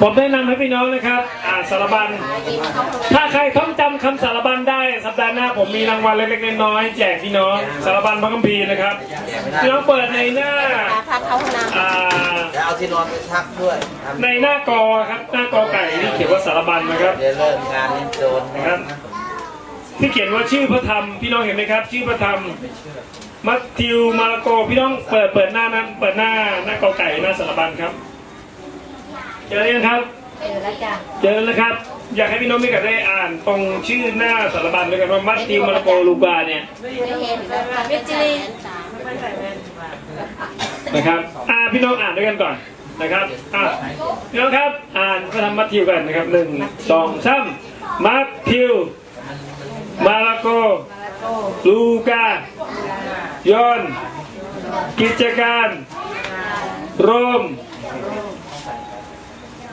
ผมแนะนำให้พี่น้องนะครับ อ่านสารบัญ ถ้าใครท่องจำคำสารบัญได้ สัปดาห์หน้าผมมีรางวัลเล็กๆน้อยๆแจกพี่น้องสารบัญพระคัมภีร์นะครับพี่น้องเปิดในหน้าพาเข้าห้องน้อ่าจะเอาที่นอนไปชักด้วยทำในหน้ากอครับหน้ากอไก่ที่เขียนว่าสารบัญนะครับเดี๋ยวเริ่มงานนี้โดนนะนะคครัรับบ ที่เขียนว่าชื่อพระธรรมพี่น้องเห็นไหมครับ ชื่อพระธรรมมัทธิวมาระโกพี่น้องเปิดเปิดหน้านั้นเปิดหน้าหน้ากอไก่หน้าสารบัญครับ เจอยังครับำเออแล้วจ้ะเจอแล้วครับ อยากให้พี่น้องไม่กัดได้อ่านตรงชื่อหน้าสารบัญด้วยกันว่ามัทธิวมาระโกลูกาเนี่ยไม่เห็นแล้วค่ะไม่จีนะครับอ่าพี่น้องอ่านด้วยกันก่อนนะครับอ่าพี่น้องครับอ่านพระธรรมมัทธิวกันนะครับหนึ่งสองสามมัทธิว มาระโก ลูกายอห์นกิจการ โรม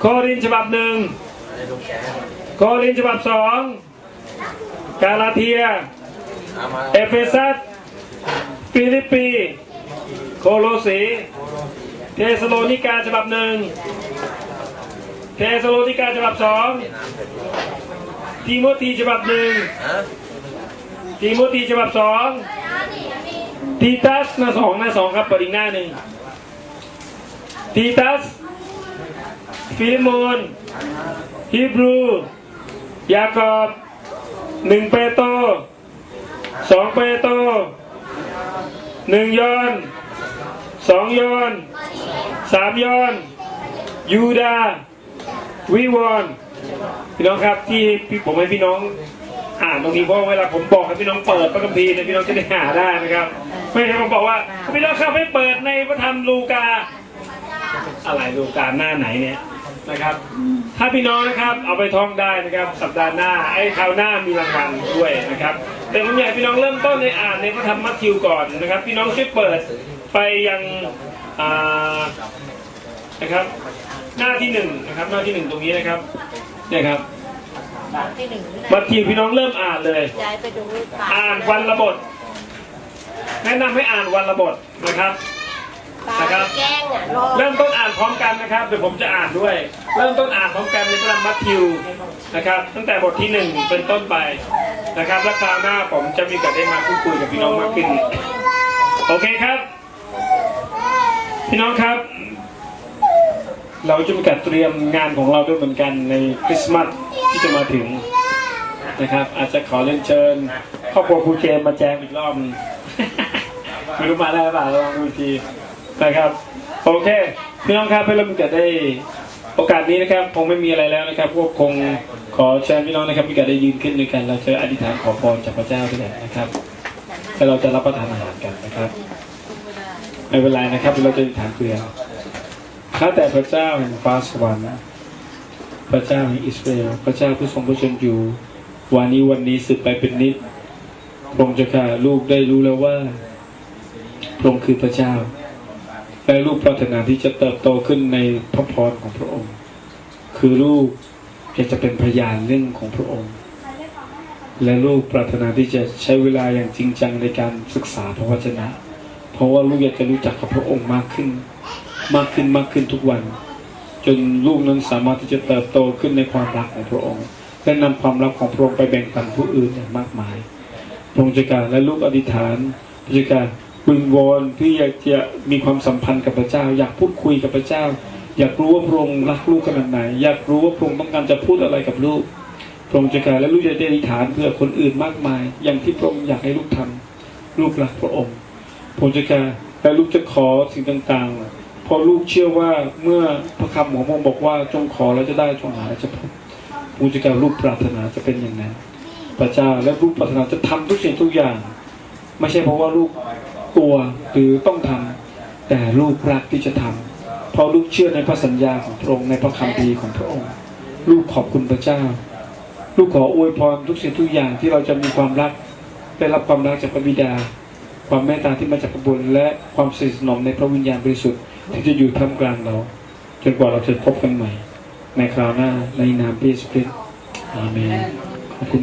โครินฉบับหนึ่งโครินฉบับสองกาลาเทีย เอเฟซัสฟิลิปปี โคโลสีเทสโลนิกาฉบับหนึ่งเทสโลนิกาฉบับสองทีโมธีฉบับหนึ่งทีโมธีฉบับสองทีตัสหน้าสองหน้าสองครับเปิดอีกหน้าหนึ่งทีตัส ฟิลิโมนฮีบรู ยากอบหนึ่งเปโตสองเปโตหนึ่งยอนสองยอนสามยอนยูดาวิวรณ์พี่น้องครับที่พี่ผมให้พี่น้องอ่านตรงนี้เพราะเวลาผมบอกให้พี่น้องเปิดพระคัมภีร์เนี่ยพี่น้องจะได้หาได้นะครับ ไม่ใช่ผมบอกว่าพี่น้องครับให้เปิดในพระธรรมลูกา อะไรลูกาหน้าไหนเนี่ย นะครับ ถ้าพี่น้องนะครับเอาไปท่องได้นะครับสัปดาห์หน้าไอ้คราวหน้ามีรางวัลด้วยนะครับ แต่ผมอยากให้พี่น้องเริ่มต้นในอ่านในพระธรรมมัทธิวก่อนนะครับ พี่น้องช่วยเปิดไปยังอ่านะครับ หน้าที่หนึ่งนะครับหน้าที่หนึ่งตรงนี้นะครับเนี่ยครับที่หนึ่งนี่มัทธิวพี่น้องเริ่มอ่านเลยย้ายไปดูป่าอ่านวันละบท แนะนำให้อ่านวันละบทนะครับ ป่าแกล้งอะรอเริ่มต้นอ่านพร้อมกันนะครับเดี๋ยวผมจะอ่านด้วย เริ่มต้นอ่านพร้อมกันในพระธรรมมัทธิวนะครับ ตั้งแต่บทที่หนึ่งเป็นต้นไปนะครับและคราวหน้าผมจะมีโอกาสได้มาพูดคุยกับพี่น้องมากขึ้น โอเคครับ พี่น้องครับ เราจะมีการเตรียมงานของเราด้วยเหมือนกันในคริสต์มาสที่จะมาถึงนะครับ อาจจะขอเรียนเชิญครอบครัวครูเจมมาแจมอีกรอบหนึ่ง ไม่รู้มาได้หรือเปล่าลองดูอีกที นะครับโอเคพี่น้องครับเพื่อเรามีโอกาสได้โอกาสนี้นะครับคงไม่มีอะไรแล้วนะครับพวกคงขอเชิญพี่น้องนะครับมีกาสได้ยืนขึ้นด้วยกัน เราจะอธิษฐานขอพรจากพระเจ้าด้วยกันนะครับแล้วเราจะรับประทานอาหารกันนะครับไม่เป็นไรนะครับเราจะอธิษฐานเพื่อข้าแต่พระเจ้าแห่งฟ้าสวรรค์พระเจ้าแห่งอิสราเอลพระเจ้าผู้ทรงพระชนอยู่วันนี้วันนี้สืบไปเป็นนิดพระองค์จะข่าลูกได้รู้แล้วว่าพระองค์คือพระเจ้า และลูกปรารถนาที่จะเติบโตขึ้นในพระพรของพระองค์ คือลูกอยากจะเป็นพยานเรื่องของพระองค์ และลูกปรารถนาที่จะใช้เวลาอย่างจริงจังในการศึกษาพระวจนะ เพราะว่าลูกอยากจะรู้จักกับพระองค์มากขึ้น มากขึ้นมากขึ้นทุกวัน จนลูกนั้นสามารถที่จะเติบโตขึ้นในความรักของพระองค์ และนำความรักของพระองค์ไปแบ่งปันผู้อื่นอย่างมากมายพระองค์จัการและลูกอธิษฐานพระจัการ วิงวอนที่อยากจะมีความสัมพันธ์กับพระเจ้า อยากพูดคุยกับพระเจ้า อยากรู้ว่าพระองค์รักลูกขนาดไหน อยากรู้ว่าพระองค์ต้องการจะพูดอะไรกับลูกพระองค์จัดการและลูกจะได้อธิษฐานเพื่อคนอื่นมากมาย อย่างที่พระองค์อยากให้ลูกทำลูกรักพระองค์พระองค์จัดการและลูกจะขอสิ่งต่างๆเพราะลูกเชื่อว่าเมื่อพระคำของพระองค์บอกว่าจงขอแล้วจะได้จงหาแล้วจะพบพระองค์จัดการลูกปรารถนาจะเป็นอย่างนั้น พระเจ้าและลูกปรารถนาจะทำทุกสิ่งทุกอย่าง ไม่ใช่เพราะว่าลูก กลัวหรือต้องทำแต่ลูกรักที่จะทำเพราะลูกเชื่อในพระสัญญาของพระองค์ในพระคำพีของพระองค์ ลูกขอบคุณพระเจ้า ลูกขออวยพรทุกสิ่งทุกอย่างที่เราจะมีความรักได้รับความรักจากพระบิดา ความเมตตาที่มาจากพระบุญและความสนิทสนมในพระวิญญาณบริสุทธิ์ที่จะอยู่ท่ามกลางเราจนกว่าเราจะพบกันใหม่ ในคราวหน้าในนามพระเยซูคริสต์อาเมนขอบคุณ